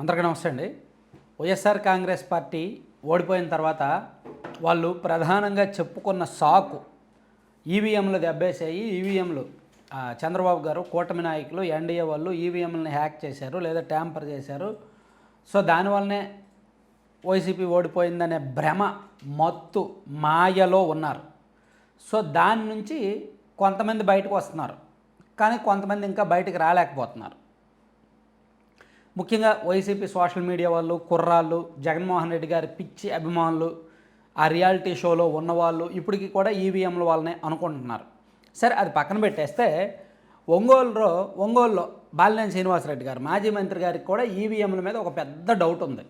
అందరికీ నమస్తే అండి. వైఎస్ఆర్ కాంగ్రెస్ పార్టీ ఓడిపోయిన తర్వాత వాళ్ళు ప్రధానంగా చెప్పుకున్న సాకు ఈవీఎంలు దెబ్బేసాయి. ఈవీఎంలు చంద్రబాబు గారు కూటమి నాయకులు ఎన్డీఏ వాళ్ళు ఈవీఎంలను హ్యాక్ చేశారు లేదా ట్యాంపర్ చేశారు. సో దానివల్లనే వైసీపీ ఓడిపోయిందనే భ్రమ మత్తు మాయలో ఉన్నారు. సో దాని నుంచి కొంతమంది బయటకు వస్తున్నారు. కానీ కొంతమంది ఇంకా బయటకు రాలేకపోతున్నారు. ముఖ్యంగా వైసీపీ సోషల్ మీడియా వాళ్ళు కుర్రాళ్ళు జగన్మోహన్ రెడ్డి గారి పిచ్చి అభిమానులు ఆ రియాలిటీ షోలో ఉన్నవాళ్ళు ఇప్పటికీ కూడా ఈవీఎంల వాళ్ళని అనుకుంటున్నారు. సరే అది పక్కన పెట్టేస్తే ఒంగోలులో ఒంగోలులో బాలినేని శ్రీనివాసరెడ్డి గారు మాజీ మంత్రి గారికి కూడా ఈవీఎంల మీద ఒక పెద్ద డౌట్ ఉంది.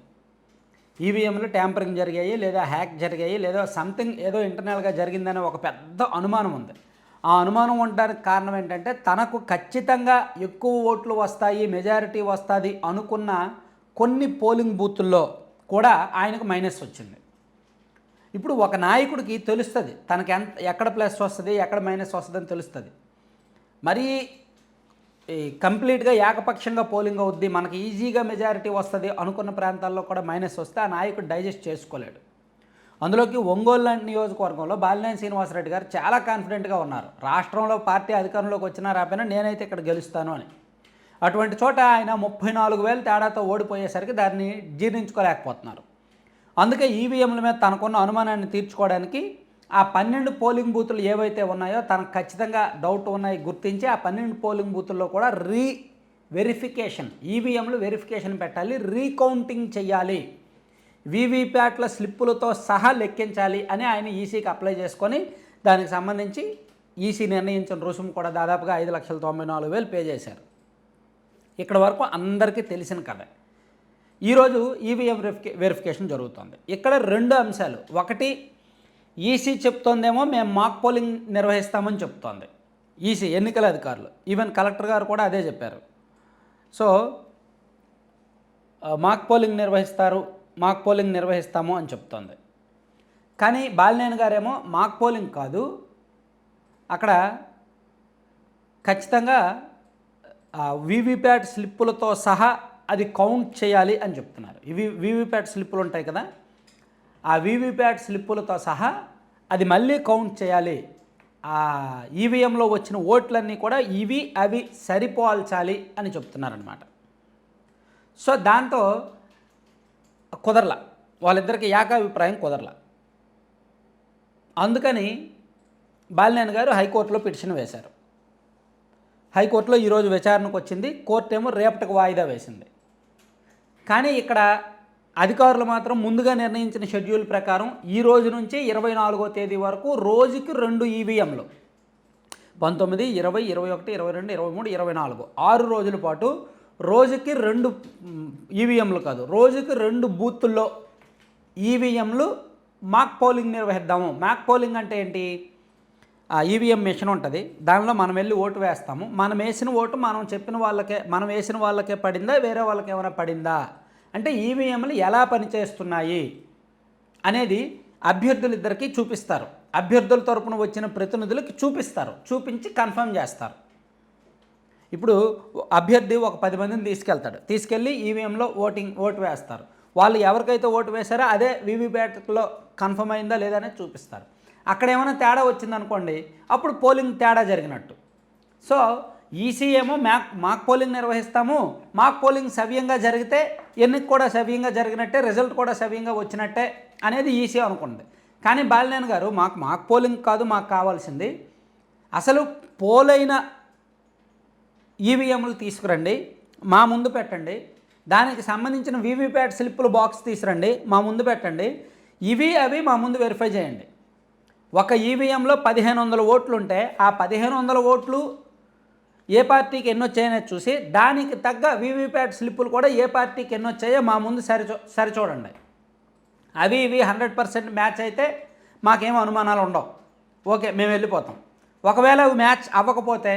ఈవీఎంలు ట్యాంపరింగ్ జరిగాయి లేదా హ్యాక్ జరిగాయి లేదా సంథింగ్ ఏదో ఇంటర్నల్గా జరిగిందనే ఒక పెద్ద అనుమానం ఉంది. ఆ అనుమానం ఉండడానికి కారణం ఏంటంటే తనకు ఖచ్చితంగా ఎక్కువ ఓట్లు వస్తాయి మెజారిటీ వస్తుంది అనుకున్న కొన్ని పోలింగ్ బూతుల్లో కూడా ఆయనకు మైనస్ వచ్చింది. ఇప్పుడు ఒక నాయకుడికి తెలుస్తుంది తనకి ఎంత ఎక్కడ ప్లస్ వస్తుంది ఎక్కడ మైనస్ వస్తుంది అని తెలుస్తుంది. మరీ ఈ కంప్లీట్గా ఏకపక్షంగా పోలింగ్ అవుద్ది మనకి ఈజీగా మెజారిటీ వస్తుంది అనుకున్న ప్రాంతాల్లో కూడా మైనస్ వస్తే ఆ నాయకుడు డైజెస్ట్ చేసుకోలేడు. అందులోకి ఒంగోలు లాంటి నియోజకవర్గంలో బాలినేని శ్రీనివాసరెడ్డి గారు చాలా కాన్ఫిడెంట్గా ఉన్నారు. రాష్ట్రంలో పార్టీ అధికారంలోకి వచ్చినా రాపోయినా నేనైతే ఇక్కడ గెలుస్తాను అని. అటువంటి చోట ఆయన ముప్పై నాలుగు వేలు తేడాతో ఓడిపోయేసరికి దాన్ని జీర్ణించుకోలేకపోతున్నారు. అందుకే ఈవీఎంల మీద తనకున్న అనుమానాన్ని తీర్చుకోవడానికి ఆ పన్నెండు పోలింగ్ బూతులు ఏవైతే ఉన్నాయో తనకు ఖచ్చితంగా డౌట్ ఉన్నాయి గుర్తించి ఆ పన్నెండు పోలింగ్ బూతుల్లో కూడా రీ వెరిఫికేషన్ ఈవీఎంలు వెరిఫికేషన్ పెట్టాలి రీకౌంటింగ్ చేయాలి వీవీప్యాట్ల స్లిప్పులతో సహా లెక్కించాలి అని ఆయన ఈసీకి అప్లై చేసుకొని దానికి సంబంధించి ఈసీ నిర్ణయించిన రుసుము కూడా దాదాపుగా ఐదు లక్షల తొంభై నాలుగు వేలు పే చేశారు. ఇక్కడ వరకు అందరికీ తెలిసిన కథ. ఈరోజు ఈవీఎం వెరిఫికే వెరిఫికేషన్ జరుగుతుంది. ఇక్కడ రెండు అంశాలు. ఒకటి ఈసీ చెప్తోందేమో మేము మాక్ పోలింగ్ నిర్వహిస్తామని చెప్తోంది. ఈసీ ఎన్నికల అధికారులు. ఈవెన్ కలెక్టర్ గారు కూడా అదే చెప్పారు. సో మాక్ పోలింగ్ నిర్వహిస్తారు. మాక్ పోలింగ్ నిర్వహిస్తాము అని చెప్తోంది. కానీ బాలినేని గారేమో మాక్ పోలింగ్ కాదు. అక్కడ ఖచ్చితంగా వీవీప్యాట్ స్లిప్పులతో సహా అది కౌంట్ చేయాలి అని చెప్తున్నారు. ఇవి వీవీప్యాట్ స్లిప్పులు ఉంటాయి కదా ఆ వీవీప్యాట్ స్లిప్పులతో సహా అది మళ్ళీ కౌంట్ చేయాలి. ఆ ఈవీఎంలో వచ్చిన ఓట్లన్నీ కూడా ఇవి అవి సరిపోల్చాలి అని చెప్తున్నారనమాట సో దాంతో కుదరల. వాళ్ళిద్దరికి ఏకాభిప్రాయం కుదరల. అందుకని బాలినేని గారు హైకోర్టులో పిటిషన్ వేశారు. హైకోర్టులో ఈరోజు విచారణకు వచ్చింది కోర్టు ఏమో రేపటికి వాయిదా వేసింది. కానీ ఇక్కడ అధికారులు మాత్రం ముందుగా నిర్ణయించిన షెడ్యూల్ ప్రకారం ఈ రోజు నుంచి ఇరవై నాలుగో తేదీ వరకు రోజుకి రెండు ఈవీఎంలు. పంతొమ్మిది ఇరవై ఇరవై ఒకటి ఇరవై రెండు ఇరవై మూడు ఇరవై నాలుగు. ఆరు రోజుల పాటు రోజుకి రెండు ఈవీఎంలు కాదు రోజుకి రెండు బూతుల్లో ఈవీఎంలు మాక్ పోలింగ్ నిర్వహిద్దాము. మాక్ పోలింగ్ అంటే ఏంటి? ఆ ఈవీఎం మిషన్ ఉంటుంది. దానిలో మనం వెళ్ళి ఓటు వేస్తాము. మనం వేసిన ఓటు మనం చెప్పిన వాళ్ళకే మనం వేసిన వాళ్ళకే పడిందా వేరే వాళ్ళకి ఏమైనా పడిందా? అంటే ఈవీఎంలు ఎలా పనిచేస్తున్నాయి అనేది అభ్యర్థులిద్దరికీ చూపిస్తారు. అభ్యర్థుల తరపున వచ్చిన ప్రతినిధులకి చూపిస్తారు. చూపించి కన్ఫర్మ్ చేస్తారు. ఇప్పుడు అభ్యర్థి ఒక పది మందిని తీసుకెళ్తాడు. తీసుకెళ్ళి ఈవీఎంలో ఓటింగ్ ఓటు వేస్తారు. వాళ్ళు ఎవరికైతే ఓటు వేశారో అదే వీవీప్యాట్లో కన్ఫర్మ్ అయిందా లేదా అనేది చూపిస్తారు. అక్కడ ఏమైనా తేడా వచ్చిందనుకోండి అప్పుడు పోలింగ్ తేడా జరిగినట్టు. సో ఈసీ ఏమో మ్యాక్ మాక్ పోలింగ్ నిర్వహిస్తాము. మాక్ పోలింగ్ సవ్యంగా జరిగితే ఎన్నిక కూడా సవ్యంగా జరిగినట్టే రిజల్ట్ కూడా సవ్యంగా వచ్చినట్టే అనేది ఈసీ అనుకుంది. కానీ బాలినేని గారు మాకు మాక్ పోలింగ్ కాదు మాకు కావాల్సింది. అసలు పోలైన ఈవీఎంలు తీసుకురండి మా ముందు పెట్టండి. దానికి సంబంధించిన వీవీప్యాట్ స్లిప్పుల బాక్స్ తీసురండి మా ముందు పెట్టండి. ఇవి అవి మా ముందు వెరిఫై చేయండి. ఒక ఈవీఎంలో పదిహేను వందల ఓట్లు ఉంటే ఆ పదిహేను వందల ఓట్లు ఏ పార్టీకి ఎన్నో వచ్చాయనేది చూసి దానికి తగ్గ వీవీప్యాట్ స్లిప్పులు కూడా ఏ పార్టీకి ఎన్నో వచ్చాయో మా ముందు సరిచూ సరిచూడండి అవి ఇవి హండ్రెడ్ పర్సెంట్ మ్యాచ్ అయితే మాకేం అనుమానాలు ఉండవు ఓకే మేము వెళ్ళిపోతాం. ఒకవేళ అవి మ్యాచ్ అవ్వకపోతే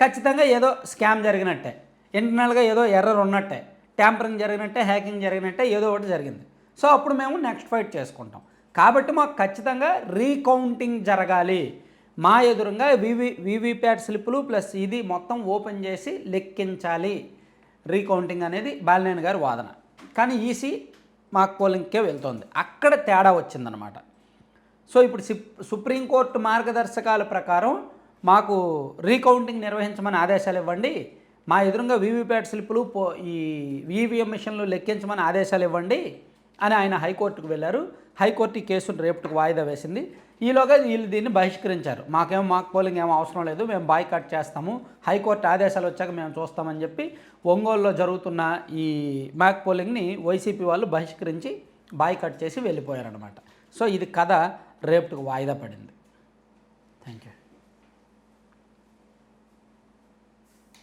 ఖచ్చితంగా ఏదో స్కామ్ జరిగినట్టే. ఇంటర్నల్గా ఏదో ఎర్రర్ ఉన్నట్టే. ట్యాంపరింగ్ జరిగినట్టే హ్యాకింగ్ జరిగినట్టే ఏదో ఒకటి జరిగింది. సో అప్పుడు మేము నెక్స్ట్ ఫైట్ చేసుకుంటాం. కాబట్టి మాకు ఖచ్చితంగా రీకౌంటింగ్ జరగాలి. మా ఎదురుగా వివి వివిప్యాట్ స్లిప్పులు ప్లస్ ఇది మొత్తం ఓపెన్ చేసి లెక్కించాలి. రీకౌంటింగ్ అనేది బాలినేని గారి వాదన. కానీ ఈసీ మాక్ పోలింగ్కే వెళ్తోంది. అక్కడ తేడా వచ్చిందనమాట. సో ఇప్పుడు సిప్ సుప్రీంకోర్టు మార్గదర్శకాల ప్రకారం మాకు రీకౌంటింగ్ నిర్వహించమని ఆదేశాలు ఇవ్వండి. మా ఎదురుగా వీవీప్యాట్ స్లిప్పులు పో ఈ ఈవీఎం మిషన్లు లెక్కించమని ఆదేశాలు ఇవ్వండి అని ఆయన హైకోర్టుకు వెళ్ళారు. హైకోర్టు ఈ కేసును రేపటికి వాయిదా వేసింది. ఈలోగా వీళ్ళు దీన్ని బహిష్కరించారు. మాకేం మాక్ పోలింగ్ ఏం అవసరం లేదు. మేము బాయ్కాట్ చేస్తాము. హైకోర్టు ఆదేశాలు వచ్చాక మేము చూస్తామని చెప్పి ఒంగోలులో జరుగుతున్న ఈ మాక్ పోలింగ్ని వైసీపీ వాళ్ళు బహిష్కరించి బాయ్కాట్ చేసి వెళ్ళిపోయారనమాట సో ఇది కథ. రేపటికి వాయిదా పడింది. Thank you